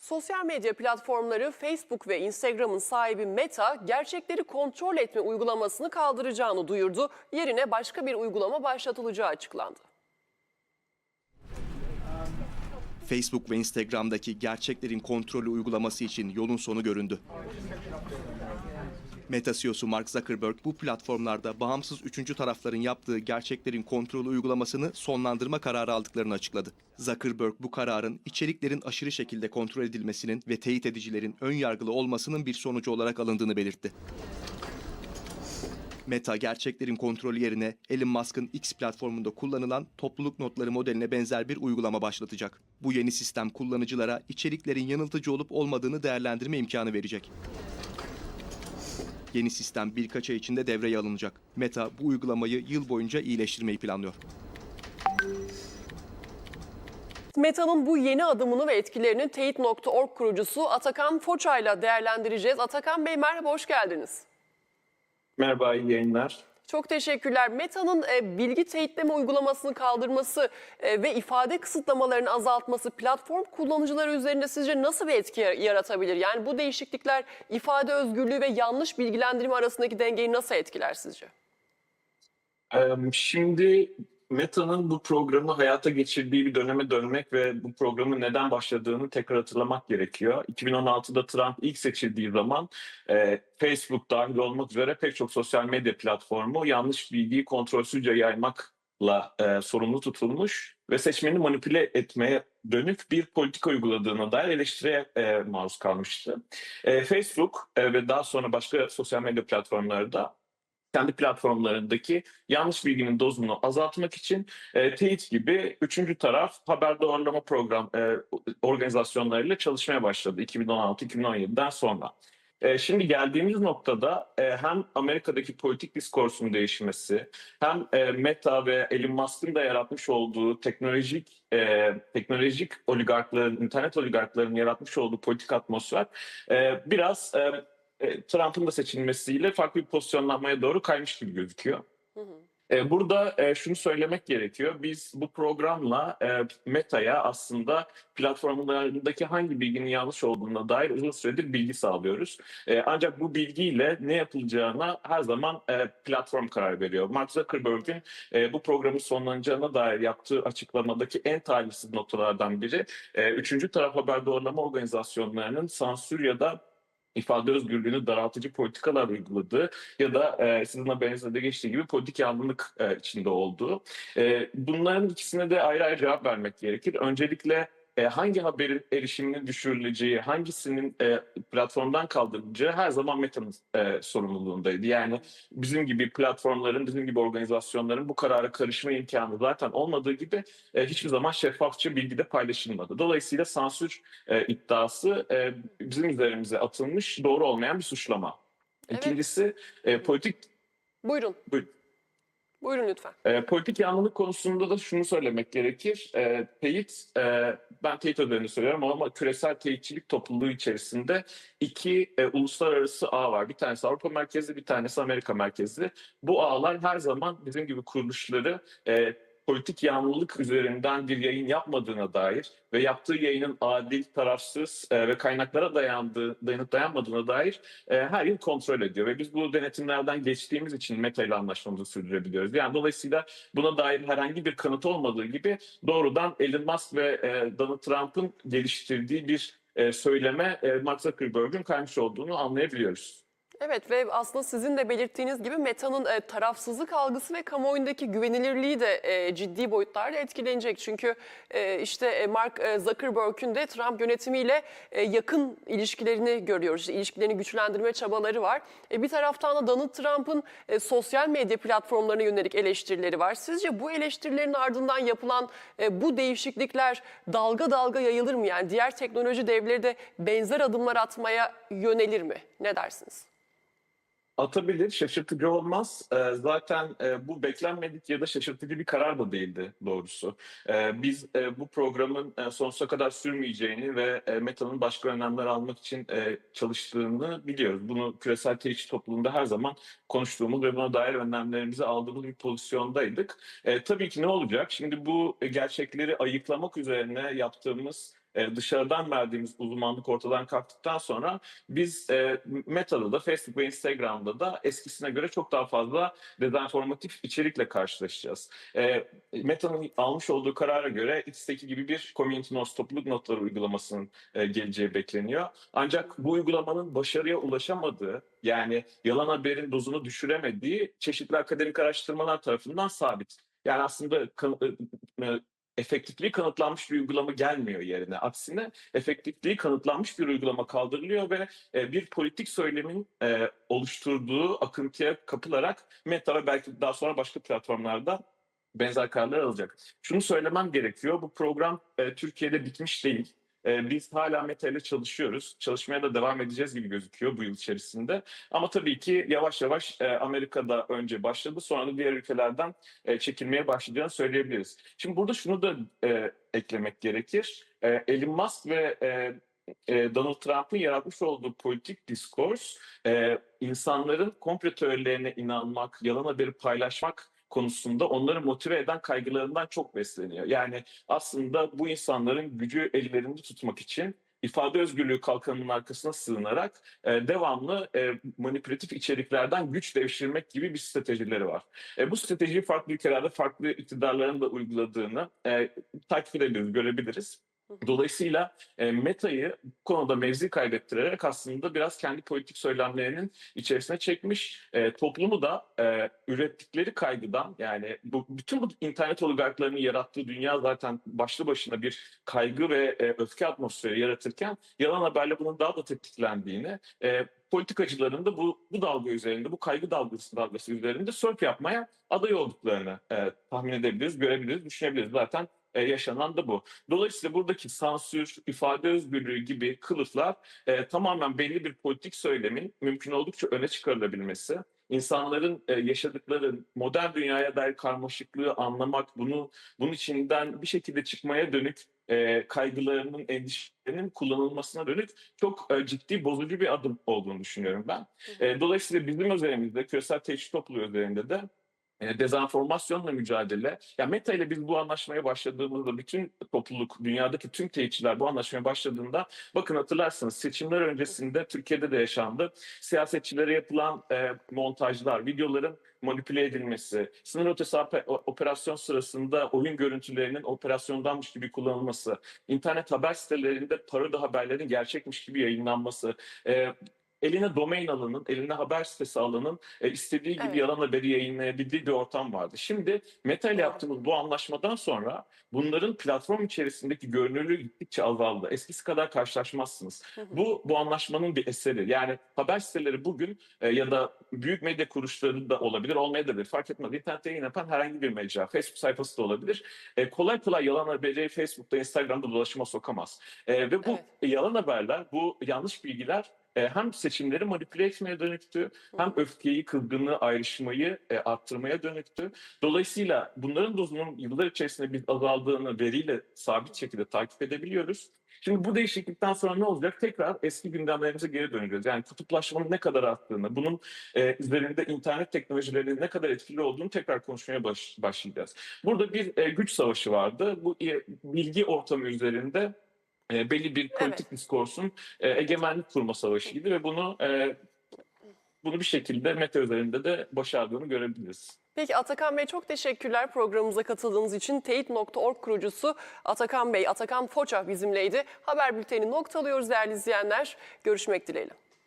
Sosyal medya platformları Facebook ve Instagram'ın sahibi Meta, gerçekleri kontrol etme uygulamasını kaldıracağını duyurdu. Yerine başka bir uygulama başlatılacağı açıklandı. Facebook ve Instagram'daki gerçeklerin kontrolü uygulaması için yolun sonu göründü. Meta CEO'su Mark Zuckerberg bu platformlarda bağımsız üçüncü tarafların yaptığı gerçeklerin kontrolü uygulamasını sonlandırma kararı aldıklarını açıkladı. Zuckerberg bu kararın içeriklerin aşırı şekilde kontrol edilmesinin ve teyit edicilerin ön yargılı olmasının bir sonucu olarak alındığını belirtti. Meta gerçeklerin kontrolü yerine Elon Musk'ın X platformunda kullanılan topluluk notları modeline benzer bir uygulama başlatacak. Bu yeni sistem kullanıcılara içeriklerin yanıltıcı olup olmadığını değerlendirme imkanı verecek. Yeni sistem birkaç ay içinde devreye alınacak. Meta bu uygulamayı yıl boyunca iyileştirmeyi planlıyor. Meta'nın bu yeni adımını ve etkilerini Teyit.org kurucusu Atakan Foça'yla değerlendireceğiz. Atakan Bey merhaba, hoş geldiniz. Merhaba, iyi yayınlar. Çok teşekkürler. Meta'nın e, bilgi teyitleme uygulamasını kaldırması e, ve ifade kısıtlamalarını azaltması platform kullanıcıları üzerinde sizce nasıl bir etki yaratabilir? Yani bu değişiklikler ifade özgürlüğü ve yanlış bilgilendirme arasındaki dengeyi nasıl etkiler sizce? Şimdi Meta'nın bu programı hayata geçirdiği bir döneme dönmek ve bu programın neden başladığını tekrar hatırlamak gerekiyor. 2016'da Trump ilk seçildiği zaman e, Facebook dahil olmak üzere pek çok sosyal medya platformu yanlış bilgiyi kontrolsüzce yaymakla e, sorumlu tutulmuş ve seçmeni manipüle etmeye dönük bir politika uyguladığına dair eleştiriye e, maruz kalmıştı. E, Facebook e, ve daha sonra başka sosyal medya platformları da kendi platformlarındaki yanlış bilginin dozunu azaltmak için e, teyit gibi üçüncü taraf haber doğrulama program e, organizasyonlarıyla çalışmaya başladı 2016-2017'den sonra. E, şimdi geldiğimiz noktada e, hem Amerika'daki politik diskursun değişmesi hem e, Meta ve Elon Musk'ın da yaratmış olduğu teknolojik e, teknolojik oligarkların, internet oligarkların yaratmış olduğu politik atmosfer e, biraz e, e, Trump'ın da seçilmesiyle farklı bir pozisyonlanmaya doğru kaymış gibi gözüküyor. Hı hı. E, Burada e, şunu söylemek gerekiyor. Biz bu programla e, Meta'ya aslında platformlarındaki hangi bilginin yanlış olduğuna dair uzun süredir bilgi sağlıyoruz. E, Ancak bu bilgiyle ne yapılacağına her zaman e, platform karar veriyor. Mark Zuckerberg'in e, bu programın sonlanacağına dair yaptığı açıklamadaki en talihsiz noktalardan biri e, üçüncü taraf haber doğrulama organizasyonlarının sansür ya da ifade özgürlüğünü daraltıcı politikalar uyguladığı ya da e, sizin haberinizde de geçtiği gibi politik yanlılık e, içinde olduğu. E, bunların ikisine de ayrı ayrı cevap vermek gerekir. Öncelikle e, hangi haberin erişiminin düşürüleceği, hangisinin e, platformdan kaldırılacağı her zaman Meta'nın e, sorumluluğundaydı. Yani bizim gibi platformların, bizim gibi organizasyonların bu karara karışma imkanı zaten olmadığı gibi e, hiçbir zaman şeffafça bilgi de paylaşılmadı. Dolayısıyla sansür e, iddiası e, bizim üzerimize atılmış doğru olmayan bir suçlama. Evet. İkincisi e, politik Buyurun. Buyurun. Buyurun lütfen. E, politik yanlılık konusunda da şunu söylemek gerekir. E, teyit, e, ben teyit özelini söylüyorum ama küresel teyitçilik topluluğu içerisinde iki e, uluslararası ağ var. Bir tanesi Avrupa merkezli, bir tanesi Amerika merkezli. Bu ağlar her zaman bizim gibi kuruluşları e, politik yanlılık üzerinden bir yayın yapmadığına dair ve yaptığı yayının adil, tarafsız e, ve kaynaklara dayandığı, dayanıp dayanmadığına dair e, her yıl kontrol ediyor. Ve biz bu denetimlerden geçtiğimiz için Meta ile anlaşmamızı sürdürebiliyoruz. Yani dolayısıyla buna dair herhangi bir kanıt olmadığı gibi doğrudan Elon Musk ve e, Donald Trump'ın geliştirdiği bir e, söyleme e, Mark Zuckerberg'ün kaymış olduğunu anlayabiliyoruz. Evet ve aslında sizin de belirttiğiniz gibi Meta'nın e, tarafsızlık algısı ve kamuoyundaki güvenilirliği de e, ciddi boyutlarda etkilenecek. Çünkü e, işte e, Mark e, Zuckerberg'ün de Trump yönetimiyle e, yakın ilişkilerini görüyoruz. İşte ilişkilerini güçlendirme çabaları var. E, bir taraftan da Donald Trump'ın e, sosyal medya platformlarına yönelik eleştirileri var. Sizce bu eleştirilerin ardından yapılan e, bu değişiklikler dalga dalga yayılır mı? Yani diğer teknoloji devleri de benzer adımlar atmaya yönelir mi? Ne dersiniz? Atabilir, şaşırtıcı olmaz. Ee, zaten e, bu beklenmedik ya da şaşırtıcı bir karar da değildi doğrusu. Ee, biz e, bu programın e, sonsuza kadar sürmeyeceğini ve e, Meta'nın başka önlemler almak için e, çalıştığını biliyoruz. Bunu küresel teyitçi topluluğunda her zaman konuştuğumuz ve buna dair önlemlerimizi aldığımız bir pozisyondaydık. Tabii ki ne olacak? Şimdi bu gerçekleri ayıklamak üzerine yaptığımız e, dışarıdan verdiğimiz uzmanlık ortadan kalktıktan sonra biz e, Meta'da da Facebook ve Instagram'da da eskisine göre çok daha fazla dezenformatif içerikle karşılaşacağız. E, Meta'nın almış olduğu karara göre X'teki gibi bir community notes, topluluk notları uygulamasının e, geleceği bekleniyor. Ancak bu uygulamanın başarıya ulaşamadığı yani yalan haberin dozunu düşüremediği çeşitli akademik araştırmalar tarafından sabit. Yani aslında efektifliği kanıtlanmış bir uygulama gelmiyor yerine. Aksine efektifliği kanıtlanmış bir uygulama kaldırılıyor ve e, bir politik söylemin e, oluşturduğu akıntıya kapılarak Meta ve belki daha sonra başka platformlarda benzer kararlar alacak. Şunu söylemem gerekiyor. Bu program e, Türkiye'de bitmiş değil. E, biz hala Meta ile çalışıyoruz. Çalışmaya da devam edeceğiz gibi gözüküyor bu yıl içerisinde. Ama tabii ki yavaş yavaş e, Amerika'da önce başladı. Sonra da diğer ülkelerden e, çekilmeye başlayacağını söyleyebiliriz. Şimdi burada şunu da e, eklemek gerekir. Elon Musk ve Donald Trump'ın yaratmış olduğu politik diskors e, insanların komplo teorilerine inanmak, yalan haberi paylaşmak konusunda onları motive eden kaygılarından çok besleniyor. Yani aslında bu insanların gücü ellerinde tutmak için ifade özgürlüğü kalkanının arkasına sığınarak e, devamlı e, manipülatif içeriklerden güç devşirmek gibi bir stratejileri var. E, bu stratejiyi farklı ülkelerde farklı iktidarların da uyguladığını e, takip edebiliriz, görebiliriz. Dolayısıyla e, Meta'yı bu konuda mevzi kaybettirerek aslında biraz kendi politik söylemlerinin içerisine çekmiş. E, toplumu da e, ürettikleri kaygıdan yani bu bütün bu internet oligarklarının yarattığı dünya zaten başlı başına bir kaygı ve e, öfke atmosferi yaratırken yalan haberle bunun daha da tetiklendiğini e, politikacıların da bu, bu dalga üzerinde, bu kaygı dalgası, dalgası üzerinde sörf yapmaya aday olduklarını e, tahmin edebiliriz, görebiliriz, düşünebiliriz. Zaten e, yaşanan da bu. Dolayısıyla buradaki sansür, ifade özgürlüğü gibi kılıflar e, tamamen belli bir politik söylemin mümkün oldukça öne çıkarılabilmesi, insanların e, yaşadıkları modern dünyaya dair karmaşıklığı anlamak, bunu bunun içinden bir şekilde çıkmaya dönük e, kaygılarının, endişelerinin kullanılmasına dönük çok e, ciddi bozucu bir adım olduğunu düşünüyorum ben. E, dolayısıyla bizim üzerimizde, küresel teşhis topluluğu üzerinde de dezenformasyonla mücadele. Ya Meta ile biz bu anlaşmaya başladığımızda bütün topluluk, dünyadaki tüm teyitçiler bu anlaşmaya başladığında bakın hatırlarsınız seçimler öncesinde Türkiye'de de yaşandı. Siyasetçilere yapılan e, montajlar, videoların manipüle edilmesi, sınır ötesi ope- operasyon sırasında oyun görüntülerinin operasyondanmış gibi kullanılması, internet haber sitelerinde parodi haberlerin gerçekmiş gibi yayınlanması, e, eline domain alanın, eline haber sitesi alanın e, istediği gibi Evet. yalan haberi yayınlayabildiği bir ortam vardı. Şimdi Meta ile yaptığımız bu anlaşmadan sonra bunların platform içerisindeki görünürlüğü gittikçe azaldı. Eskisi kadar karşılaşmazsınız. Bu bu anlaşmanın bir eseri. Yani haber siteleri bugün e, ya da büyük medya kuruluşları da olabilir, olmayabilir. Fark etmez. İnternette yayın yapan herhangi bir mecra, Facebook sayfası da olabilir. E, kolay kolay yalan haberi Facebook'ta, Instagram'da dolaşıma sokamaz. E, ve bu Evet. yalan haberler, bu yanlış bilgiler e, hem seçimleri manipüle etmeye dönüktü, hem öfkeyi, kızgınlığı, ayrışmayı e, arttırmaya dönüktü. Dolayısıyla bunların dozunun yıllar içerisinde biz azaldığını veriyle sabit şekilde takip edebiliyoruz. Şimdi bu değişiklikten sonra ne olacak? Tekrar eski gündemlerimize geri döneceğiz. Yani kutuplaşmanın ne kadar arttığını, bunun e, üzerinde internet teknolojilerinin ne kadar etkili olduğunu tekrar konuşmaya baş- başlayacağız. Burada bir e, güç savaşı vardı. Bu e, bilgi ortamı üzerinde e, belli bir politik diskursun e, egemenlik kurma savaşıydı ve bunu e, bunu bir şekilde meta üzerinde de başardığını görebiliriz. Peki Atakan Bey çok teşekkürler programımıza katıldığınız için. Teyit.org kurucusu Atakan Bey, Atakan Foça bizimleydi. Haber bülteni noktalıyoruz değerli izleyenler. Görüşmek dileğiyle.